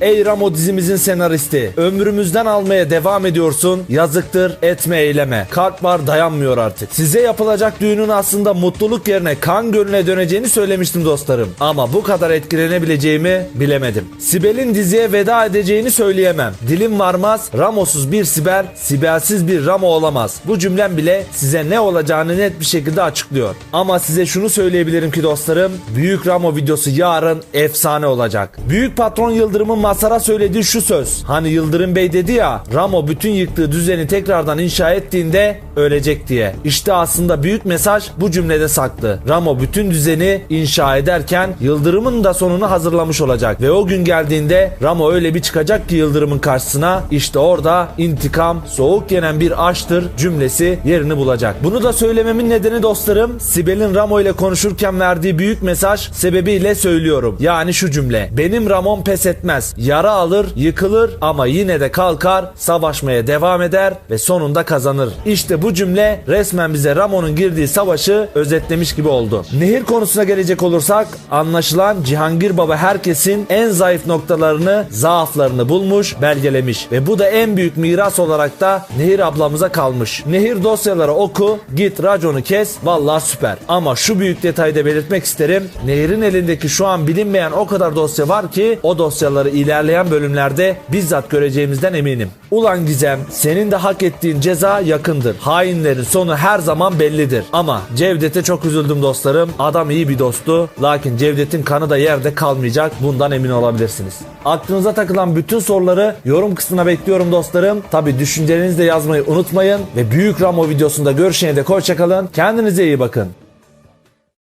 Ey Ramo dizimizin senaristi. Ömrümüzden almaya devam ediyorsun. Yazıktır etme eyleme. Kalp var dayanmıyor artık. Size yapılacak düğünün aslında mutluluk yerine kan gölüne döneceğini söylemiştim dostlarım. Ama bu kadar etkilenebileceğimi bilemedim. Sibel'in diziye veda edeceğini söyleyemem. Dilim varmaz. Ramosuz bir Sibel, Sibelsiz bir Ramo olamaz. Bu cümlem bile size ne olacağını net bir şekilde açıklıyor. Ama size şunu söyleyebilirim ki dostlarım. Büyük Ramo videosu yarın efsane olacak. Büyük patron Yıldırım'ın Masar'a söylediği şu söz. Hani Yıldırım Bey dedi ya Ramo bütün yıktığı düzeni tekrardan inşa ettiğinde ölecek diye. İşte aslında büyük mesaj bu cümlede saklı. Ramo bütün düzeni inşa ederken Yıldırım'ın da sonunu hazırlamış olacak. Ve o gün geldiğinde Ramo öyle bir çıkacak ki Yıldırım'ın karşısına işte orada intikam soğuk yenen bir aştır cümlesi yerini bulacak. Bunu da söylememin nedeni dostlarım Sibel'in Ramo ile konuşurken verdiği büyük mesaj sebebiyle söylüyorum. Yani şu cümle. Benim Ramon pes etmez. Yara alır, yıkılır ama yine de kalkar, savaşmaya devam eder ve sonunda kazanır. İşte bu cümle resmen bize Ramon'un girdiği savaşı özetlemiş gibi oldu. Nehir konusuna gelecek olursak anlaşılan Cihangir Baba herkesin en zayıf noktalarını, zaaflarını bulmuş, belgelemiş ve bu da en büyük miras olarak da Nehir ablamıza kalmış. Nehir dosyaları oku, git raconu kes, vallahi süper. Ama şu büyük detayı da belirtmek isterim. Nehir'in elindeki şu an bilinmeyen o kadar dosya var ki o dosyaları ilerleyen bölümlerde bizzat göreceğimizden eminim. Ulan Gizem, senin de hak ettiğin ceza yakındır. Hainlerin sonu her zaman bellidir. Ama Cevdet'e çok üzüldüm dostlarım. Adam iyi bir dosttu. Lakin Cevdet'in kanı da yerde kalmayacak. Bundan emin olabilirsiniz. Aklınıza takılan bütün soruları yorum kısmına bekliyorum dostlarım. Tabi düşüncelerinizi de yazmayı unutmayın. Ve Büyük Ramo videosunda görüşene dek hoşçakalın. Kendinize iyi bakın.